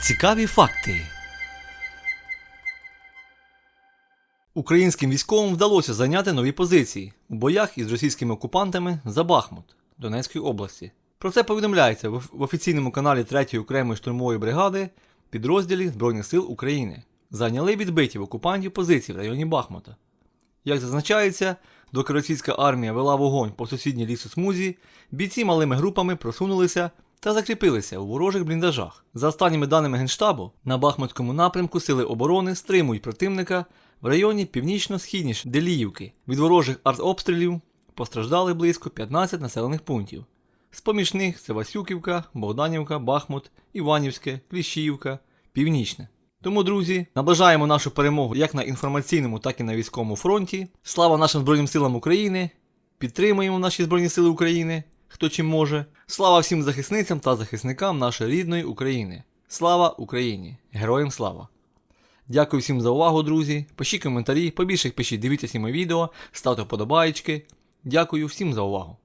Цікаві факти. Українським військовим вдалося зайняти нові позиції у боях із російськими окупантами за Бахмут Донецької області. Про це повідомляється в офіційному каналі 3-ї окремої штурмової бригади підрозділі Збройних сил України. Зайняли відбиті в окупантів позиції в районі Бахмута. Як зазначається, доки російська армія вела вогонь по сусідній лісосмузі, бійці малими групами просунулися та закріпилися у ворожих бліндажах. За останніми даними Генштабу, на Бахмутському напрямку сили оборони стримують противника в районі північно-східніше Деліївки. Від ворожих артобстрілів постраждали близько 15 населених пунктів. З-поміж них це Васюківка, Богданівка, Бахмут, Іванівське, Кліщіївка, Північне. Тому, друзі, наближаємо нашу перемогу як на інформаційному, так і на військовому фронті. Слава нашим Збройним силам України! Підтримуємо наші Збройні Сили України, хто чим може. Слава всім захисницям та захисникам нашої рідної України. Слава Україні! Героям слава! Дякую всім за увагу, друзі. Пишіть коментарі, побільше пишіть, дивіться всі мої відео, ставте вподобаєчки. Дякую всім за увагу.